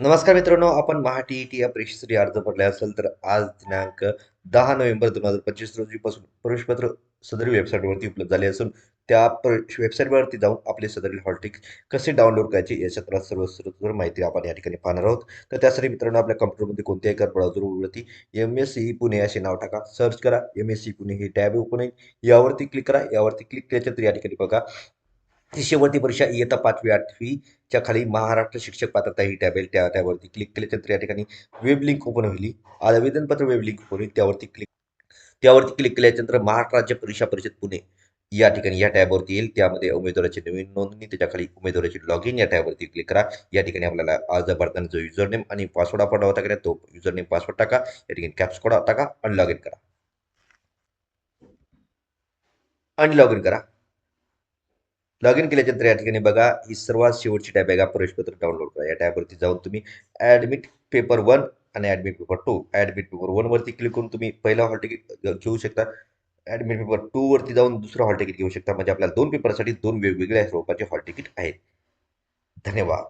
नमस्कार मित्रांनो आपण महा टी ई टी या परीक्षेसाठी अर्ज भरला असेल तर आज दिनांक दहा नोव्हेंबर दोन हजार पंचवीस रोजीपासून प्रवेशपत्र सदर वेबसाईटवरती उपलब्ध झाले असून त्या वेबसाईटवरती जाऊन आपले सदरील हॉलटिक कसे डाउनलोड करायचे याच्यात सर्व सर्व माहिती आपण या ठिकाणी पाहणार आहोत. तर त्यासाठी मित्रांनो आपल्या कम्प्युटरमध्ये कोणत्याही एका ब्राउझरवरती एम एस सी पुणे असे नाव टाका. सर्च करा. एम एस सी पुणे हे टॅब ओपन होईल यावरती क्लिक करा. यावरती क्लिक केल्याच्यानंतर या ठिकाणी बघा. ती शेवटी परीक्षा इयत्ता पाचवी आठवीच्या खाली महाराष्ट्र शिक्षक पात्रता ही टॅब आहे त्या टॅबवरती क्लिक केल्यानंतर या ठिकाणी वेब लिंक ओपन होईल. आवेदनपत्र वेब लिंक ओपन होईल. त्यावरती क्लिक त्यावरती क्लिक केल्यानंतर महाराष्ट्र राज्य परीक्षा परिषद पुणे या ठिकाणी या टॅबवरती येईल. त्यामध्ये उमेदवाराची नवीन नोंदणी त्याच्याखाली उमेदवाराची लॉग इन या टॅबवरती क्लिक करा. या ठिकाणी आपल्याला अर्ज भरताना जो युजर नेम आणि पासवर्ड आपण होता करा तो युजर नेम पासवर्ड टाका. या ठिकाणी कॅप्स कोड टाका. आणि लॉग इन करा. आणि लॉग इन करा. लॉग इन केल्याच्यानंतर या ठिकाणी बघा ही सर्वात शेवटची टॅब आहे. का प्रवेशपत्र डाउनलोड करा. या टॅबवरती जाऊन तुम्ही ॲडमिट पेपर वन आणि admit paper two admit paper वनवरती click करून तुम्ही पहिला हॉल तिकीट घेऊ शकता. ॲडमिट पेपर टूवरती जाऊन दुसरं हॉल तिकीट घेऊ शकता. म्हणजे आपल्याला दोन पेपरसाठी दोन वेगवेगळ्या स्वरूपाचे हॉल तिकीट आहेत. धन्यवाद.